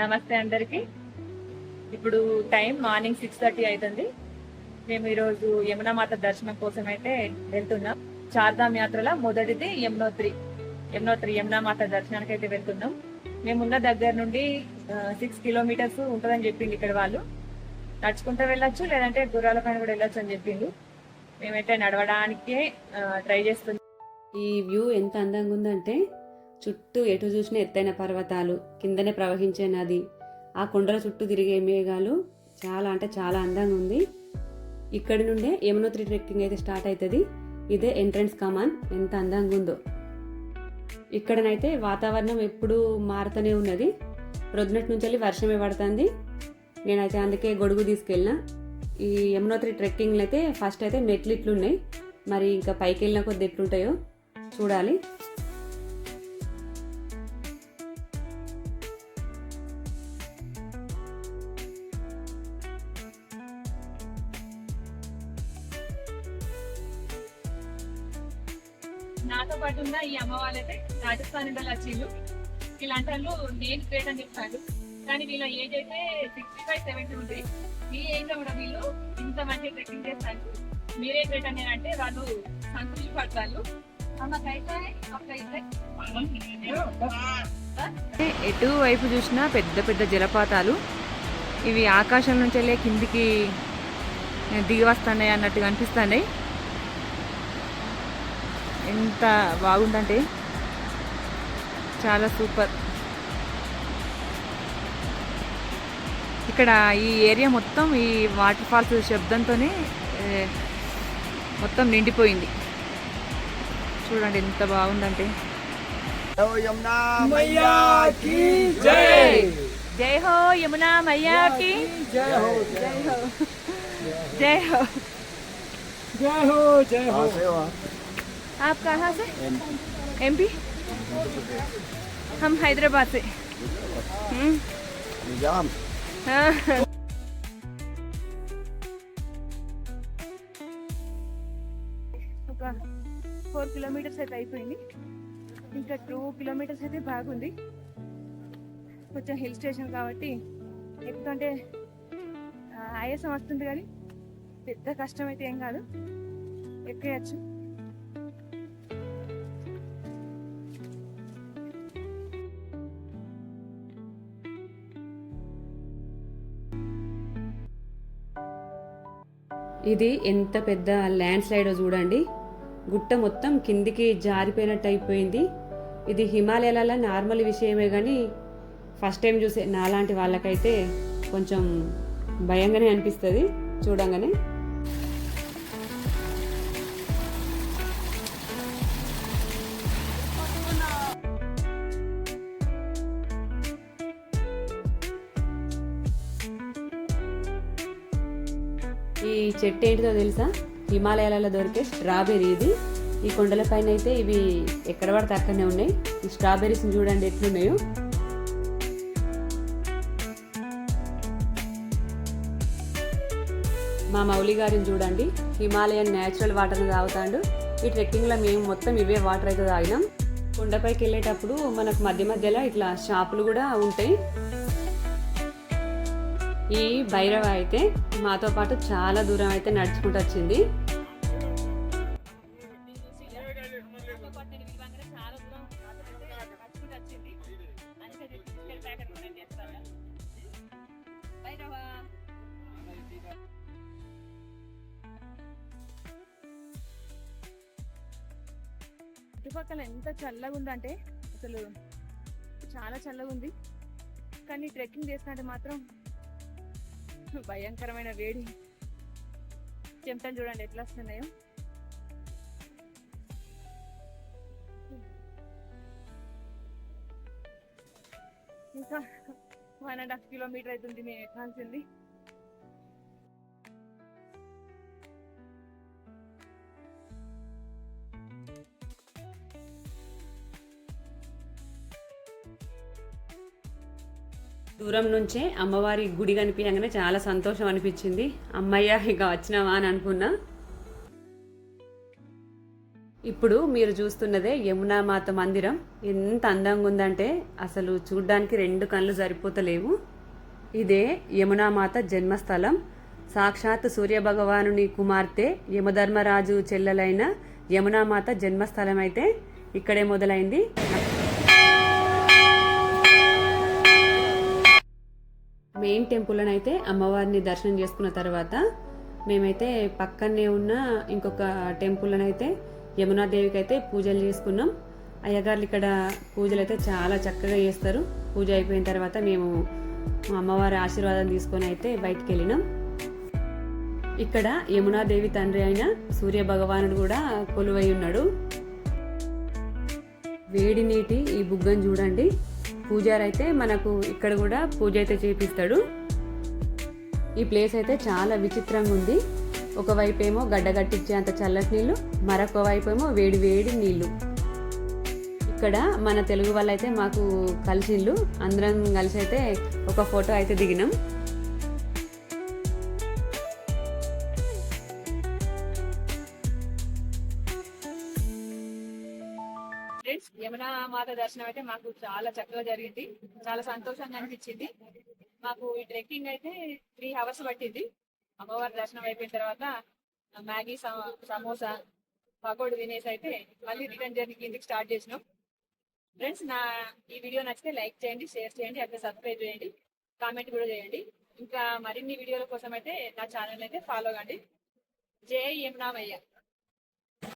నమస్తే అందరికి. ఇప్పుడు టైం మార్నింగ్ సిక్స్ థర్టీ అవుతుంది మేము ఈరోజు యమునామాత దర్శనం కోసం అయితే వెళ్తున్నాం. చార్ధామ్ యాత్రల మొదటిది యమునోత్రి. యమునోత్రి యమునామాత దర్శనానికి అయితే వెళ్తున్నాం. మేమున్న దగ్గర నుండి సిక్స్ కిలోమీటర్స్ ఉంటుందని చెప్పింది ఇక్కడ వాళ్ళు. నడుచుకుంటూ వెళ్ళొచ్చు లేదంటే గుర్రాల పైన కూడా వెళ్ళొచ్చు అని చెప్పిండు మేమైతే నడవడానికే ట్రై చేస్తున్నాం. ఈ వ్యూ ఎంత అందంగా ఉందంటే చుట్టూ ఎటు చూసినా ఎత్తైన పర్వతాలు కిందనే ప్రవహించే నది ఆ కొండల చుట్టూ తిరిగే మేఘాలు చాలా అంటే చాలా అందంగా ఉంది. ఇక్కడి నుండే యమునోత్రి ట్రెక్కింగ్ అయితే స్టార్ట్ అవుతుంది. ఇదే ఎంట్రన్స్ కమాన్ ఎంత అందంగా ఉందో. ఇక్కడనైతే వాతావరణం ఎప్పుడూ మారుతూనే ఉన్నది. ప్రొద్దునటి నుంచి వెళ్ళి వర్షమే పడుతుంది. నేనైతే అందుకే గొడుగు తీసుకెళ్ళిన. ఈ యమునోత్రి ట్రెక్కింగ్లు అయితే ఫస్ట్ అయితే మెట్లు ఇట్లున్నాయి. మరి ఇంకా పైకి వెళ్ళిన కొద్ది ఎట్లుంటాయో చూడాలి. నాతో పాటు ఉన్న ఈ అమ్మ వాళ్ళైతే రాజస్థాన్ నుండి వచ్చిండ్రు ఇలాంటి నేను గ్రేట్ అని చెప్తాను కానీ వీళ్ళ ఏజ్ అయితే సిక్స్టీ ఫైవ్ సెవెంటీ ఉంది. ఈ ఏజ్లో కూడా వీళ్ళు ఇంత మంచి ట్రెక్కింగ్ చేస్తారు. మీరే గ్రేట్ అని అంటే వాళ్ళు సంతృప్తి పడతారు. ఎటు వైపు చూసినా పెద్ద పెద్ద జలపాతాలు. ఇవి ఆకాశం నుంచి వెళ్ళే కిందికి దిగి వస్తున్నాయి అన్నట్టుగా అనిపిస్తున్నాయి. ఎంత బాగుందంటే చాలా సూపర్. ఇక్కడ ఈ ఏరియా మొత్తం ఈ వాటర్ ఫాల్స్ శబ్దంతోనే మొత్తం నిండిపోయింది. చూడండి ఎంత బాగుందంటే. జై హో యమునా జై హో జై హో. జై హో. జై హో आप कहाँ से एमपी हम हैदराबाद से हम्म, निजाम हाँ। ఒక ఫోర్ కిలోమీటర్స్ అయితే అయిపోయింది ఇంకా టూ కిలోమీటర్స్ అయితే బాగుంది కొంచెం హిల్ స్టేషన్ కాబట్టి ఎక్కుతుంటే ఆ, ఆయాసం వస్తుంది కానీ పెద్ద కష్టం అయితే ఏం కాదు ఎక్కేయచ్చు ఇది ఎంత పెద్ద ల్యాండ్ స్లైడో చూడండి. గుట్ట మొత్తం కిందికి జారిపోయినట్టు అయిపోయింది. ఇది హిమాలయాల నార్మల్ విషయమే కానీ ఫస్ట్ టైం చూసే నాలాంటి వాళ్ళకైతే కొంచెం భయంగానే అనిపిస్తుంది. చూడంగానే ఈ చెట్టు ఏంటిదో తెలుసా? హిమాలయాలలో దొరికే స్ట్రాబెర్రీ ఇది. ఈ కొండల పైన అయితే ఇవి ఎక్కడ పడితే అక్కడనే ఉన్నాయి. ఈ స్ట్రాబెర్రీస్ చూడండి ఎట్లున్నాయో. మా మౌలి గారిని చూడండి. హిమాలయన్ న్యాచురల్ వాటర్ని తాగుతాడు. ఈ ట్రెక్కింగ్లో మేము మొత్తం ఇవే వాటర్ అయితే తాగినాం. కొండపైకి వెళ్ళేటప్పుడు మనకు మధ్య మధ్యలో ఇట్లా షాపులు కూడా ఉంటాయి. ఈ భైరవ అయితే మాతో పాటు చాలా దూరం అయితే నడుచుకుంటూ వచ్చింది. చుట్టుపక్కల ఎంత చల్లగా ఉందంటే అసలు చాలా చల్లగా ఉంది. కానీ ట్రెక్కింగ్ చేసినట్టు మాత్రం భయంకరమైన వేడి. చెమటలు చూడండి ఎట్లా వస్తున్నాయో. ఇంకా వన్ అండ్ హాఫ్ కిలోమీటర్ అవుతుంది మేము ఎక్కాల్సింది దూరం నుంచే అమ్మవారి గుడి కనిపించగానే చాలా సంతోషం అనిపించింది. అమ్మయ్య ఇక వచ్చినావా అని అనుకున్నా. ఇప్పుడు మీరు చూస్తున్నదే యమునా మాత మందిరం. ఎంత అందంగా ఉందంటే అసలు చూడ్డానికి రెండు కళ్ళు సరిపోతలేవు. ఇదే యమునామాత జన్మస్థలం. సాక్షాత్ సూర్యభగవానుని కుమార్తె యమధర్మరాజు చెల్లెలైన యమునామాత జన్మస్థలం అయితే ఇక్కడే మొదలైంది. మెయిన్ టెంపుల్ అయితే అమ్మవారిని దర్శనం చేసుకున్న తర్వాత మేమైతే పక్కనే ఉన్న ఇంకొక టెంపుల్ అయితే యమునాదేవికి అయితే పూజలు చేసుకున్నాం. అయ్యగారులు ఇక్కడ పూజలు అయితే చాలా చక్కగా చేస్తారు. పూజ అయిపోయిన తర్వాత మేము మా అమ్మవారి ఆశీర్వాదం తీసుకొని అయితే బయటికి వెళ్ళినాం. ఇక్కడ యమునాదేవి తండ్రి అయిన సూర్య భగవానుడు కూడా కొలువై ఉన్నాడు. వేడి నీటి ఈ బుగ్గను చూడండి. పూజారి అయితే మనకు ఇక్కడ కూడా పూజ అయితే చేపిస్తాడు. ఈ ప్లేస్ అయితే చాలా విచిత్రంగా ఉంది ఒకవైపు ఏమో గడ్డగట్టించేంత చల్లటి నీళ్ళు మరొక వైపు ఏమో వేడి వేడి నీళ్ళు ఇక్కడ మన తెలుగు వాళ్ళైతే మాకు కలిసిళ్ళు. అందరం కలిసి అయితే ఒక ఫోటో అయితే దిగినాం. మాత దర్శనం అయితే మాకు చాలా చక్కగా జరిగింది. చాలా సంతోషంగా అనిపించింది. మాకు ఈ ట్రెక్కింగ్ అయితే త్రీ అవర్స్ పట్టింది. అమ్మవారి దర్శనం అయిపోయిన తర్వాత మ్యాగీ సమ- సమోసా పకోడి తినేసి అయితే మళ్ళీ రిటర్న్ జర్నీ కిందకి స్టార్ట్ చేసినాం. ఫ్రెండ్స్ నా ఈ వీడియో నచ్చితే లైక్ చేయండి షేర్ చేయండి అట్లా సబ్స్క్రైబ్ చేయండి కామెంట్ కూడా చేయండి. ఇంకా మరిన్ని వీడియోల కోసం అయితే నా ఛానల్ అయితే ఫాలో కండి. జై యమునామయ్య